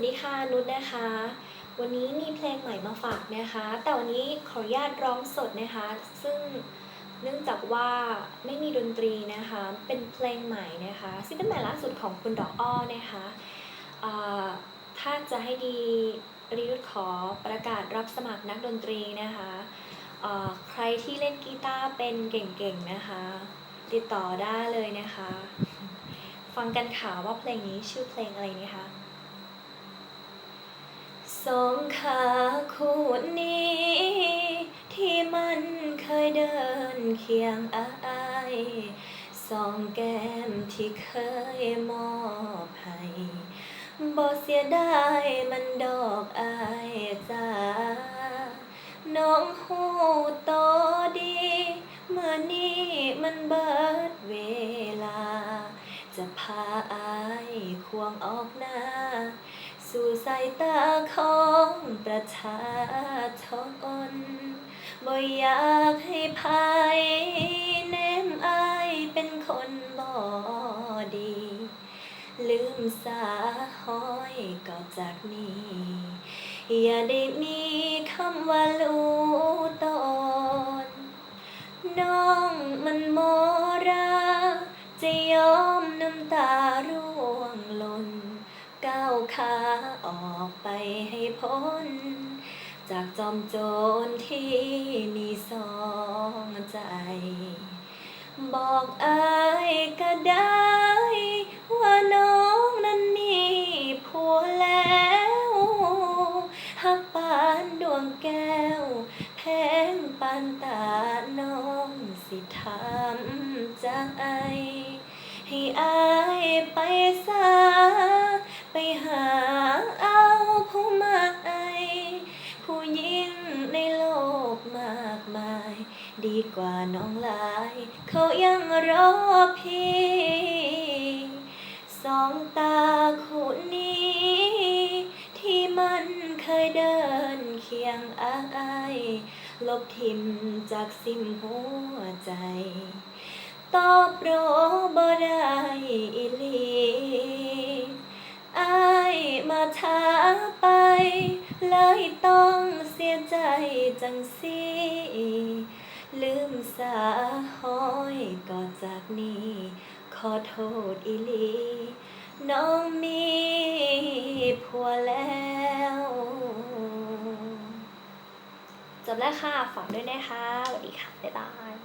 วัสดีค่ะนุชนะคะ วันนี้มีเพลงใหม่มาฝากนะคะ แต่วันนี้ขออนุญาตร้องสดนะคะ ซึ่งเนื่องจากว่าไม่มีดนตรีนะคะ เป็นเพลงใหม่นะคะซิงเกิลใหม่ล่าสุดของคุณดอกอ้อนะคะถ้าจะให้ดีริยุทธขอประกาศรับสมัครนักดนตรีนะคะใครที่เล่นกีตาร์เป็นเก่งๆนะคะ ติดต่อได้เลยนะคะ ฟังกันค่ะว่าเพลงนี้ชื่อเพลงอะไรนะคะ สองขาคู่นี้ ที่มันเคยเดินเคียงอายสองแก้มที่เคยมอบให้บ่เสียดายมันดอกอายจ้าน้องหูโตดี เมื่อนี้มันเบิดเวลา จะพาอายควงออกหน้า สู่สายตาของประชาชนบ่อยากให้ภายแนมอายเป็นคนบ่ดี ลืมสาห้อยก็จากนี้ อย่าได้มีคำว่ารู้ตน น้องมันโมรา จะยอมน้ำตาร่วงหล่น ก้าว ขาออกไปให้พ้น จากจอมโจรที่มีสองใจ บอกอายก็ได้ว่าน้องนั้นมีผัวแล้วหักปานดวงแก้ว แพงปานตาน้องสิทำใจให้อายไปซา มากมาย ดีกว่าน้องหลาย เขายังรอพี่ สองตาคู่นี้ ที่มันเคยเดินเคียงอายลบทิมจากสิมหัวใจ ตอบโรบ่ได้อีลีอายมาช้าไป เลยต้องเสียใจจังสิ สาห้อยก่อนจากนี้ ขอโทษอีลี น้องมีผัวแล้วจบแล้วค่ะ ฝากด้วยนะคะ สวัสดีค่ะ บ๊ายบาย